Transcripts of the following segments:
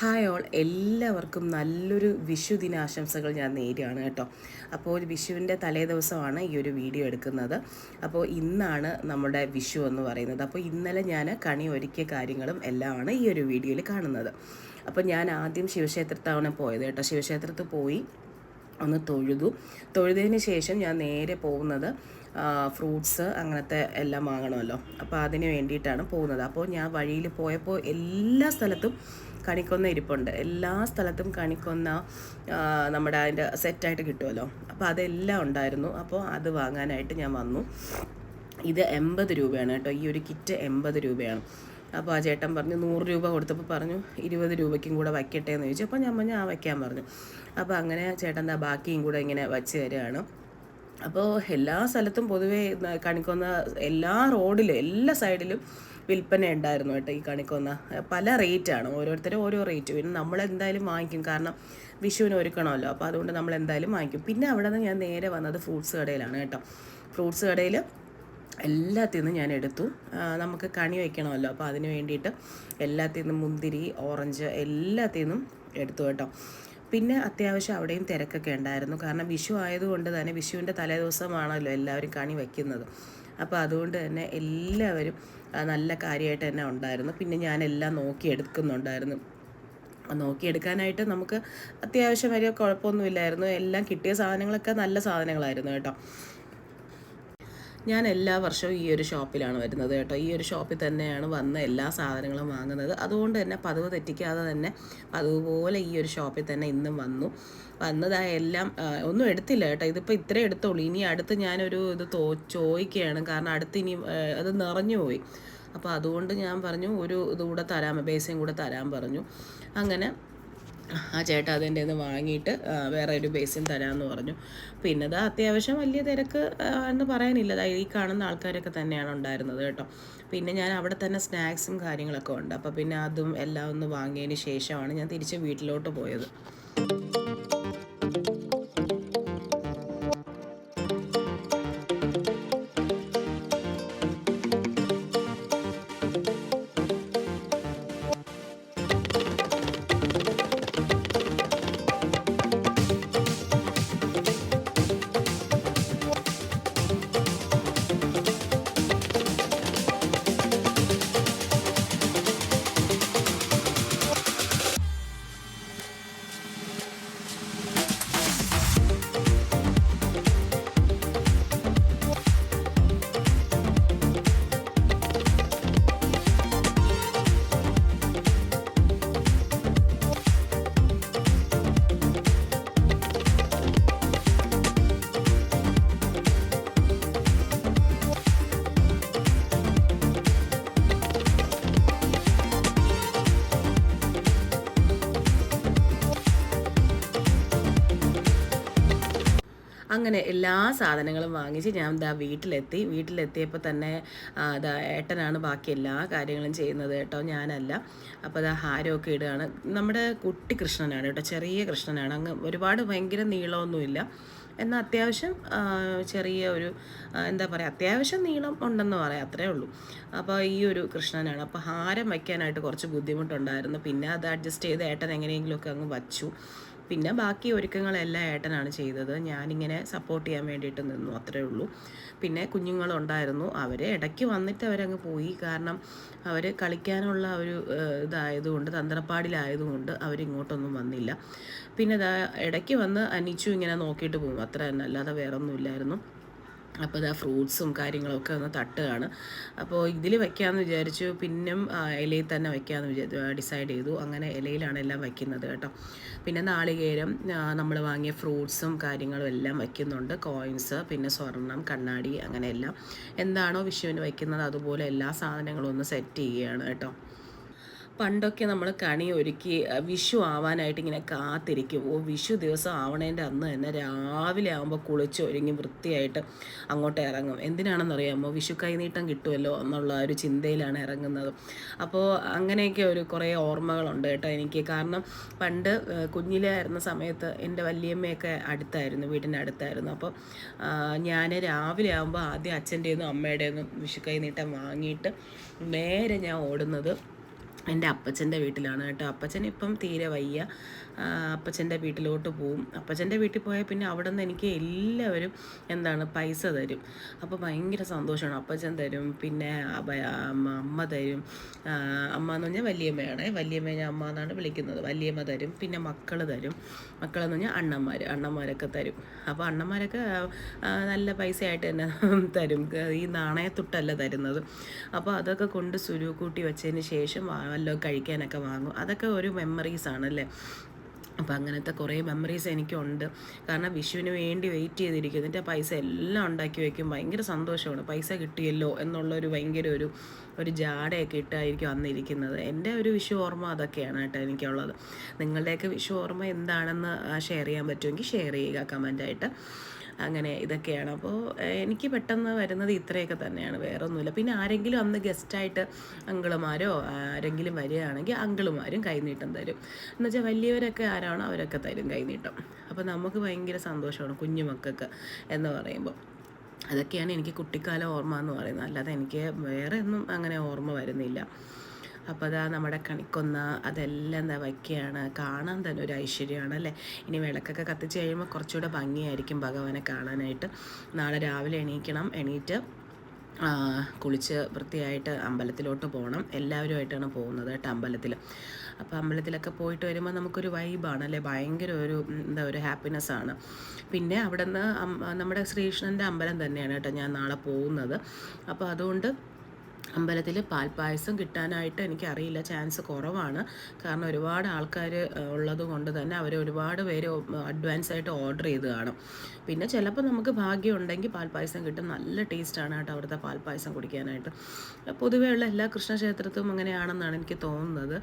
Hi all. എല്ലാവർക്കും നല്ലൊരു വിഷു ദിനാശംസകൾ ഞാൻ നേരുകയാണ് കേട്ടോ. അപ്പോൾ വിഷുവിന്റെ തലേ ദിവസമാണ് ഈ ഒരു വീഡിയോ എടുക്കുന്നത്. അപ്പോൾ ഇന്നാണ് നമ്മുടെ വിഷു എന്ന് പറയുന്നത്. അപ്പോൾ ഇന്നലെ ഞാൻ കണി ഒരുക്കിയ കാര്യങ്ങളും എല്ലാമാണ് ഈ ഒരു വീഡിയോയിൽ കാണുന്നത്. അപ്പോൾ ഞാൻ ആദ്യം ശിവക്ഷേത്രത്താണ് പോയത് കേട്ടോ. ശിവക്ഷേത്രത്തിൽ പോയി ഒന്ന് തൊഴുതു. തൊഴുതതിന് ശേഷം ഞാൻ നേരെ പോകുന്നത് ഫ്രൂട്ട്സ് അങ്ങനത്തെ എല്ലാം വാങ്ങണമല്ലോ. അപ്പോൾ അതിന് വേണ്ടിയിട്ടാണ് പോകുന്നത്. അപ്പോൾ ഞാൻ വഴിയിൽ പോയപ്പോൾ എല്ലാ സ്ഥലത്തും കണിക്കൊന്ന ഇരിപ്പുണ്ട്. എല്ലാ സ്ഥലത്തും കണിക്കൊന്ന നമ്മുടെ അതിന്റെ സെറ്റായിട്ട് കിട്ടുമല്ലോ അപ്പോൾ അതെല്ലാം ഉണ്ടായിരുന്നു. അപ്പോൾ അത് വാങ്ങാനായിട്ട് ഞാൻ വന്നു. ഇത് എൺപത് രൂപയാണ് കേട്ടോ. ഈ ഒരു കിറ്റ് എൺപത് രൂപയാണ്. അപ്പോൾ ആ ചേട്ടൻ പറഞ്ഞു നൂറ് രൂപ കൊടുത്തപ്പോൾ പറഞ്ഞു ഇരുപത് രൂപയ്ക്കും കൂടെ വയ്ക്കട്ടെ എന്ന് ചോദിച്ചു. അപ്പോൾ ഞാൻ പറഞ്ഞു ആ വയ്ക്കാൻ പറഞ്ഞു. അപ്പോൾ അങ്ങനെ ചേട്ടൻ ദാ ബാക്കിയും കൂടെ ഇങ്ങനെ വച്ച് തരികയാണ് അപ്പോൾ എല്ലാ സ്ഥലത്തും പൊതുവേ കണിക്കൊന്ന എല്ലാ റോഡിലും എല്ലാ സൈഡിലും വിൽപ്പന ഉണ്ടായിരുന്നു കേട്ടോ ഈ കണിക്കൊന്ന. പല റേറ്റാണ് ഓരോരുത്തരും ഓരോ റേറ്റ് പിന്നെ നമ്മൾ എന്തായാലും വാങ്ങിക്കും. കാരണം വിഷുവിന് ഒരുക്കണമല്ലോ. അപ്പോൾ അതുകൊണ്ട് നമ്മൾ എന്തായാലും വാങ്ങിക്കും. പിന്നെ അവിടെ നിന്ന് ഞാൻ നേരെ വന്നത് ഫ്രൂട്ട്സ് കടയിലാണ് കേട്ടോ. ഫ്രൂട്ട്സ് കടയിൽ എല്ലാത്തിൽ നിന്നും ഞാൻ എടുത്തു. നമുക്ക് കണി വയ്ക്കണമല്ലോ അപ്പോൾ അതിന് വേണ്ടിയിട്ട് എല്ലാത്തിൽ നിന്നും മുന്തിരി ഓറഞ്ച് എല്ലാത്തിൽ നിന്നും എടുത്തു കേട്ടോ. പിന്നെ അത്യാവശ്യം അവിടെയും തിരക്കൊക്കെ ഉണ്ടായിരുന്നു. കാരണം വിഷു ആയതുകൊണ്ട് തന്നെ വിഷുവിന്റെ തലേദിവസമാണല്ലോ എല്ലാവരും കണി വയ്ക്കുന്നത് അപ്പോൾ അതുകൊണ്ട് തന്നെ എല്ലാവരും നല്ല കാര്യമായിട്ട് തന്നെ ഉണ്ടായിരുന്നു. പിന്നെ ഞാനെല്ലാം നോക്കി എടുക്കുന്നുണ്ടായിരുന്നു. നോക്കിയെടുക്കാനായിട്ട് നമുക്ക് അത്യാവശ്യം വലിയ കുഴപ്പമൊന്നുമില്ലായിരുന്നു. എല്ലാം കിട്ടിയ സാധനങ്ങളൊക്കെ നല്ല സാധനങ്ങളായിരുന്നു കേട്ടോ. ഞാൻ എല്ലാ വർഷവും ഈ ഒരു ഷോപ്പിലാണ് വരുന്നത് കേട്ടോ. ഈ ഒരു ഷോപ്പിൽ തന്നെയാണ് വന്ന് എല്ലാ സാധനങ്ങളും വാങ്ങുന്നത്. അതുകൊണ്ട് തന്നെ പതിവ് തെറ്റിക്കാതെ തന്നെ അതുപോലെ ഈ ഒരു ഷോപ്പിൽ തന്നെ ഇന്നും വന്നു. വന്നതായ എല്ലാം ഒന്നും എടുത്തില്ല കേട്ടോ. ഇതിപ്പോൾ ഇത്രേ എടുത്തോളൂ ഇനി അടുത്ത് ഞാനൊരു ഇത് തോ ചോദിക്കുകയാണ്. കാരണം അടുത്ത് ഇനി അത് നിറഞ്ഞു പോയി. അപ്പോൾ അതുകൊണ്ട് ഞാൻ പറഞ്ഞു ഒരു ഇതുകൂടെ തരാൻ ബേസയും കൂടെ തരാൻ പറഞ്ഞു. അങ്ങനെ ആ ചേട്ടാ അതെന്റെ നിന്ന് വാങ്ങിയിട്ട് വേറെ ഒരു ബേസിൻ തരാമെന്ന് പറഞ്ഞു. പിന്നെ അത് അത്യാവശ്യം വലിയ തിരക്ക് എന്ന് പറയാനില്ല. ഈ കാണുന്ന ആൾക്കാരൊക്കെ തന്നെയാണ് ഉണ്ടായിരുന്നത് കേട്ടോ. പിന്നെ ഞാൻ അവിടെ തന്നെ സ്നാക്സും കാര്യങ്ങളൊക്കെ ഉണ്ട്. അപ്പോൾ പിന്നെ അതും എല്ലാം ഒന്ന് വാങ്ങിയതിന് ശേഷമാണ് ഞാൻ തിരിച്ച് വീട്ടിലോട്ട് പോയത്. അങ്ങനെ എല്ലാ സാധനങ്ങളും വാങ്ങിച്ച് ഞാൻ ഇതാ വീട്ടിലെത്തി. വീട്ടിലെത്തിയപ്പോൾ തന്നെ അതാ ഏട്ടനാണ് ബാക്കി എല്ലാ കാര്യങ്ങളും ചെയ്യുന്നത് കേട്ടോ ഞാനല്ല. അപ്പോൾ അതാ ഹാരമൊക്കെ ഇടുകയാണ്. നമ്മുടെ കുട്ടി കൃഷ്ണനാണ് കേട്ടോ ചെറിയ കൃഷ്ണനാണ്. അങ്ങ് ഒരുപാട് ഭയങ്കര നീളമൊന്നുമില്ല. എന്നാൽ അത്യാവശ്യം ചെറിയ ഒരു എന്താ പറയുക അത്യാവശ്യം നീളം ഉണ്ടെന്ന് പറയാം അത്രേ ഉള്ളൂ. അപ്പോൾ ഈ ഒരു കൃഷ്ണനാണ്. അപ്പോൾ ഹാരം വയ്ക്കാനായിട്ട് കുറച്ച് ബുദ്ധിമുട്ടുണ്ടായിരുന്നു. പിന്നെ അത് അഡ്ജസ്റ്റ് ചെയ്ത് ഏട്ടൻ എങ്ങനെയെങ്കിലുമൊക്കെ അങ്ങ് വച്ചു. പിന്നെ ബാക്കി ഒരുക്കങ്ങളെല്ലാം ഏട്ടനാണ് ചെയ്തത്. ഞാനിങ്ങനെ സപ്പോർട്ട് ചെയ്യാൻ വേണ്ടിയിട്ട് നിന്നു അത്രേ ഉള്ളൂ. പിന്നെ കുഞ്ഞുങ്ങളുണ്ടായിരുന്നു. അവർ ഇടയ്ക്ക് വന്നിട്ട് അവരങ്ങ് പോയി. കാരണം അവർ കളിക്കാനുള്ള ഒരു ഇതായതുകൊണ്ട് തന്ത്രപ്പാടിലായതുകൊണ്ട് അവരിങ്ങോട്ടൊന്നും വന്നില്ല. പിന്നെ ഇടയ്ക്ക് വന്ന് അനിച്ചു ഇങ്ങനെ നോക്കിയിട്ട് പോകും. അത്ര തന്നെ. അല്ലാതെ വേറെ ഒന്നുമില്ലായിരുന്നു അപ്പോൾ ഇതാ ഫ്രൂട്ട്സും കാര്യങ്ങളൊക്കെ ഒന്ന് തട്ടുകയാണ് അപ്പോൾ ഇതിൽ വയ്ക്കാമെന്ന് വിചാരിച്ചു പിന്നും ഇലയിൽ തന്നെ വയ്ക്കാമെന്ന് ഡിസൈഡ് ചെയ്തു. അങ്ങനെ ഇലയിലാണ് എല്ലാം വയ്ക്കുന്നത് കേട്ടോ. പിന്നെ നാളികേരം നമ്മൾ വാങ്ങിയ ഫ്രൂട്ട്സും കാര്യങ്ങളും എല്ലാം വയ്ക്കുന്നുണ്ട് കോയിൻസ് പിന്നെ സ്വർണം കണ്ണാടി അങ്ങനെയെല്ലാം എന്താണോ വിഷുവിന് വയ്ക്കുന്നത് അതുപോലെ എല്ലാ സാധനങ്ങളും ഒന്ന് സെറ്റ് ചെയ്യുകയാണ് കേട്ടോ. പണ്ടൊക്കെ നമ്മൾ കണി ഒരുക്കി വിഷു ആവാനായിട്ട് ഇങ്ങനെ കാത്തിരിക്കും. ഓ വിഷു ദിവസം ആവണേന്റെ അന്ന് തന്നെ രാവിലെ ആകുമ്പോൾ കുളിച്ച് ഒരുങ്ങി വൃത്തിയായിട്ട് അങ്ങോട്ട് ഇറങ്ങും. എന്തിനാണെന്നറിയാമോ? വിഷു കൈനീട്ടം കിട്ടുമല്ലോ എന്നുള്ള ഒരു ചിന്തയിലാണ് ഇറങ്ങുന്നത്. അപ്പോൾ അങ്ങനെയൊക്കെ ഒരു കുറേ ഓർമ്മകളുണ്ട് കേട്ടോ എനിക്ക്. കാരണം പണ്ട് കുഞ്ഞിലായിരുന്ന സമയത്ത് എന്റെ വല്യമ്മയൊക്കെ അടുത്തായിരുന്നു വീടിന്റെ അടുത്തായിരുന്നു. അപ്പോൾ ഞാൻ രാവിലെ ആകുമ്പോൾ ആദ്യം അച്ഛന്റെയൊന്നും അമ്മയുടെയൊന്നും വിഷു കൈനീട്ടം വാങ്ങിയിട്ട് നേരെ ഞാൻ ഓടുന്നത് എന്റെ അപ്പച്ചന്റെ വീട്ടിലാണ് കേട്ടോ. അപ്പച്ചൻ ഇപ്പം തീരെ വയ്യ. അപ്പച്ചന്റെ വീട്ടിലോട്ട് പോവും. അപ്പച്ചന്റെ വീട്ടിൽ പോയാൽ പിന്നെ അവിടെ നിന്ന് എനിക്ക് എല്ലാവരും എന്താണ് പൈസ തരും. അപ്പോൾ ഭയങ്കര സന്തോഷമാണ്. അപ്പച്ചൻ തരും. പിന്നെ അമ്മ തരും. അമ്മ എന്ന് പറഞ്ഞാൽ വല്യമ്മയാണ്. വല്യമ്മ ഞാൻ അമ്മ എന്നാണ് വിളിക്കുന്നത്. വലിയമ്മ തരും. പിന്നെ മക്കൾ തരും. മക്കളെന്ന് പറഞ്ഞാൽ അണ്ണന്മാർ. അണ്ണന്മാരൊക്കെ തരും. അപ്പോൾ അണ്ണന്മാരൊക്കെ നല്ല പൈസയായിട്ട് തന്നെ തരും. ഈ നാണയത്തൊട്ടല്ല തരുന്നത്. അപ്പോൾ അതൊക്കെ കൊണ്ട് സുരുക്കൂട്ടി വെച്ചതിന് ശേഷം വല്ലതും കഴിക്കാനൊക്കെ വാങ്ങും. അതൊക്കെ ഒരു മെമ്മറീസ് ആണല്ലേ? അപ്പോൾ അങ്ങനത്തെ കുറേ മെമ്മറീസ് എനിക്കുണ്ട്. കാരണം വിഷുവിന് വേണ്ടി വെയിറ്റ് ചെയ്തിരിക്കും എന്നിട്ട് പൈസ എല്ലാം ഉണ്ടാക്കി വയ്ക്കും ഭയങ്കര സന്തോഷമാണ്. പൈസ കിട്ടിയല്ലോ എന്നുള്ളൊരു ഭയങ്കര ഒരു ഒരു ജാടയൊക്കെ ഇട്ടായിരിക്കും അന്നിരിക്കുന്നത്. എന്റെ ഒരു വിഷു ഓർമ്മ അതൊക്കെയാണ് കേട്ടോ എനിക്കുള്ളത്. നിങ്ങളുടെയൊക്കെ വിഷു ഓർമ്മ എന്താണെന്ന് ഷെയർ ചെയ്യാൻ പറ്റുമെങ്കിൽ ഷെയർ ചെയ്യുക കമന്റായിട്ട് അങ്ങനെ ഇതൊക്കെയാണ്. അപ്പോൾ എനിക്ക് പെട്ടെന്ന് വരുന്നത് ഇത്രയൊക്കെ തന്നെയാണ്. വേറെ ഒന്നുമില്ല പിന്നെ ആരെങ്കിലും അന്ന് ഗസ്റ്റായിട്ട് അങ്കിളുമാരോ ആരെങ്കിലും വരികയാണെങ്കിൽ അങ്കിളുമാരും കൈനീട്ടം തരും. എന്നുവെച്ചാൽ വലിയവരൊക്കെ ആരാണോ അവരൊക്കെ തരും കൈനീട്ടം. അപ്പോൾ നമുക്ക് ഭയങ്കര സന്തോഷമാണ് കുഞ്ഞുമക്കൾക്ക് എന്ന് പറയുമ്പോൾ. അതൊക്കെയാണ് എനിക്ക് കുട്ടിക്കാല ഓർമ്മ എന്ന് പറയുന്നത്. അല്ലാതെ എനിക്ക് വേറെ ഒന്നും അങ്ങനെ ഓർമ്മ വരുന്നില്ല. അപ്പോൾ അതാ നമ്മുടെ കണിക്കൊന്ന അതെല്ലാം എന്താ വയ്ക്കുകയാണ്. കാണാൻ തന്നെ ഒരു ഐശ്വര്യമാണ് അല്ലേ? ഇനി വിളക്കൊക്കെ കത്തിച്ച് കഴിയുമ്പോൾ കുറച്ചുകൂടെ ഭംഗിയായിരിക്കും ഭഗവാനെ കാണാനായിട്ട്. നാളെ രാവിലെ എണീക്കണം. എണീറ്റ് കുളിച്ച് വൃത്തിയായിട്ട് അമ്പലത്തിലോട്ട് പോകണം എല്ലാവരുമായിട്ടാണ് പോകുന്നത് കേട്ടോ അമ്പലത്തിൽ അപ്പോൾ അമ്പലത്തിലൊക്കെ പോയിട്ട് വരുമ്പോൾ നമുക്കൊരു വൈബാണ് അല്ലേ? ഭയങ്കര ഒരു എന്താ ഒരു ഹാപ്പിനെസ് ആണ്. പിന്നെ അവിടെ നിന്ന് നമ്മുടെ ശ്രീകൃഷ്ണന്റെ അമ്പലം തന്നെയാണ് കേട്ടോ ഞാൻ നാളെ പോകുന്നത്. അപ്പോൾ അതുകൊണ്ട് അമ്പലത്തിൽ പാൽപ്പായസം കിട്ടാനായിട്ട് എനിക്കറിയില്ല. ചാൻസ് കുറവാണ്. കാരണം ഒരുപാട് ആൾക്കാർ ഉള്ളത് കൊണ്ട് തന്നെ അവർ ഒരുപാട് പേര് അഡ്വാൻസ് ആയിട്ട് ഓർഡർ ചെയ്ത് കാണും. പിന്നെ ചിലപ്പോൾ നമുക്ക് ഭാഗ്യം ഉണ്ടെങ്കിൽ പാൽപ്പായസം കിട്ടും. നല്ല ടേസ്റ്റാണ് കേട്ടോ അവിടുത്തെ പാൽപ്പായസം കുടിക്കാനായിട്ട്. പൊതുവേ ഉള്ള എല്ലാ കൃഷ്ണക്ഷേത്രത്തും അങ്ങനെയാണെന്നാണ് എനിക്ക് തോന്നുന്നത്.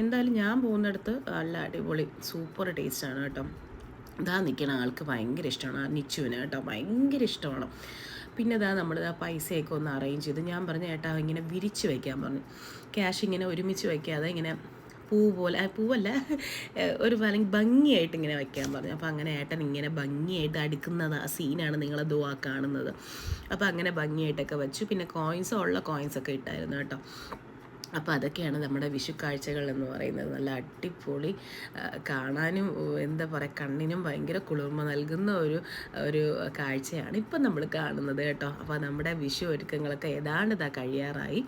എന്തായാലും ഞാൻ പോകുന്നിടത്ത് നല്ല അടിപൊളി സൂപ്പർ ടേസ്റ്റാണ് കേട്ടോ. ഇതാ നിൽക്കുന്ന ആൾക്ക് ഭയങ്കര ഇഷ്ടമാണ്. ആ നിച്ചുവിന് കേട്ടോ ഭയങ്കര ഇഷ്ടമാണ്. പിന്നെ ഇതാ നമ്മൾ ആ പൈസയൊക്കെ ഒന്ന് അറേഞ്ച് ചെയ്ത് ഞാൻ പറഞ്ഞു ഏട്ടാ ഇങ്ങനെ വിരിച്ച് വയ്ക്കാൻ പറഞ്ഞു. ക്യാഷ് ഇങ്ങനെ ഒരുമിച്ച് വയ്ക്കാതെ ഇങ്ങനെ പൂ പോലെ പൂവല്ല ഒരു ഭംഗിയായിട്ട് ഇങ്ങനെ വയ്ക്കാൻ പറഞ്ഞു. അപ്പോൾ അങ്ങനെ ഏട്ടൻ ഇങ്ങനെ ഭംഗിയായിട്ട് അടുക്കുന്നത് ആ സീനാണ് നിങ്ങൾ ദുവാ കാണുന്നത്. അപ്പോൾ അങ്ങനെ ഭംഗിയായിട്ടൊക്കെ വെച്ചു. പിന്നെ കോയിൻസ് ഉള്ള കോയിൻസൊക്കെ ഇട്ടായിരുന്നു കേട്ടോ. അപ്പോൾ അതൊക്കെയാണ് നമ്മുടെ വിഷു കാഴ്ചകൾ എന്ന് പറയുന്നത്. നല്ല അടിപൊളി കാണാനും എന്താ പറയുക കണ്ണിനും ഭയങ്കര കുളിർമ നൽകുന്ന ഒരു ഒരു കാഴ്ചയാണ് ഇപ്പം നമ്മൾ കാണുന്നത് കേട്ടോ. അപ്പോൾ നമ്മുടെ വിഷു ഒരുക്കങ്ങളൊക്കെ ഏതാണ്ട് ഇതാ കഴിയാറായി.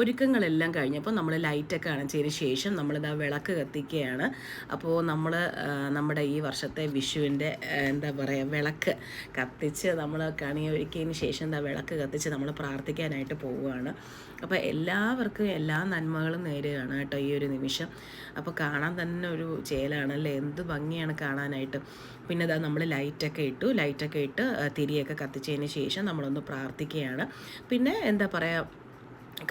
ഒരുക്കങ്ങളെല്ലാം കഴിഞ്ഞപ്പോൾ നമ്മൾ ലൈറ്റൊക്കെ അണച്ചതിന് ശേഷം നമ്മളിതാ വിളക്ക് കത്തിക്കുകയാണ്. അപ്പോൾ നമ്മൾ നമ്മുടെ ഈ വർഷത്തെ വിഷുവിന്റെ എന്താ പറയുക വിളക്ക് കത്തിച്ച് നമ്മൾ കണി ഒരുക്കിയതിന് ശേഷം എന്താ വിളക്ക് കത്തിച്ച് നമ്മൾ പ്രാർത്ഥിക്കാനായിട്ട് പോവുകയാണ്. അപ്പോൾ എല്ലാവർക്കും എല്ലാ നന്മകളും നേരുകയാണ് കേട്ടോ ഈ ഒരു നിമിഷം. അപ്പോൾ കാണാൻ തന്നെ ഒരു ചേലാണല്ലേ എന്ത് ഭംഗിയാണ് കാണാനായിട്ട്. പിന്നെ ഇതാ നമ്മൾ ലൈറ്റൊക്കെ ഇട്ടു ലൈറ്റൊക്കെ ഇട്ട് തിരിയൊക്കെ കത്തിച്ചതിന് ശേഷം നമ്മളൊന്ന് പ്രാർത്ഥിക്കുകയാണ്. പിന്നെ എന്താ പറയുക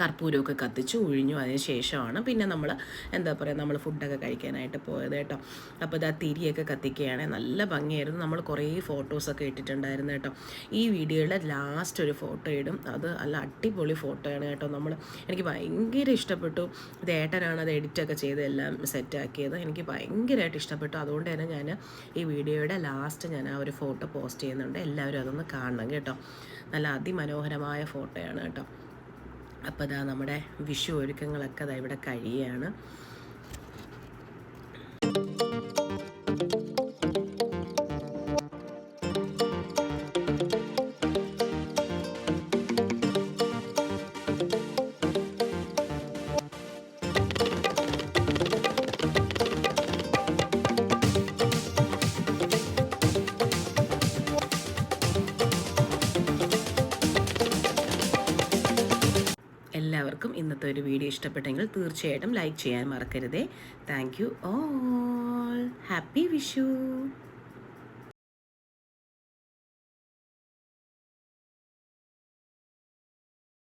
കർപ്പൂരമൊക്കെ കത്തിച്ച് ഒഴിഞ്ഞു അതിന് ശേഷമാണ് പിന്നെ നമ്മൾ എന്താ പറയുക നമ്മൾ ഫുഡൊക്കെ കഴിക്കാനായിട്ട് പോയത് കേട്ടോ. അപ്പോൾ ഇതാ തിരിയൊക്കെ കത്തിക്കുകയാണെങ്കിൽ നല്ല ഭംഗിയായിരുന്നു. നമ്മൾ കുറേ ഫോട്ടോസൊക്കെ ഇട്ടിട്ടുണ്ടായിരുന്നു കേട്ടോ. ഈ വീഡിയോയുടെ ലാസ്റ്റ് ഒരു ഫോട്ടോ ഇടും. അത് നല്ല അടിപൊളി ഫോട്ടോയാണ് കേട്ടോ. നമ്മൾ എനിക്ക് ഭയങ്കര ഇഷ്ടപ്പെട്ടു. ഇത് ഏട്ടനാണ് അത് എഡിറ്റൊക്കെ ചെയ്ത് എല്ലാം സെറ്റാക്കിയത് എനിക്ക് ഭയങ്കരമായിട്ട് ഇഷ്ടപ്പെട്ടു. അതുകൊണ്ട് തന്നെ ഞാൻ ഈ വീഡിയോയുടെ ലാസ്റ്റ് ഞാൻ ആ ഒരു ഫോട്ടോ പോസ്റ്റ് ചെയ്യുന്നുണ്ട്. എല്ലാവരും അതൊന്ന് കാണണം കേട്ടോ. നല്ല അതിമനോഹരമായ ഫോട്ടോയാണ് കേട്ടോ. അപ്പം ഇതാ നമ്മുടെ വിഷു ഒരുക്കങ്ങളൊക്കെ ഇതാ ഇവിടെ കഴിയുകയാണ്. എല്ലാവർക്കും ഇന്നത്തെ ഒരു വീഡിയോ ഇഷ്ടപ്പെട്ടെങ്കിൽ തീർച്ചയായിട്ടും ലൈക്ക് ചെയ്യാൻ മറക്കരുതേ. Thank you all. Happy Vishu.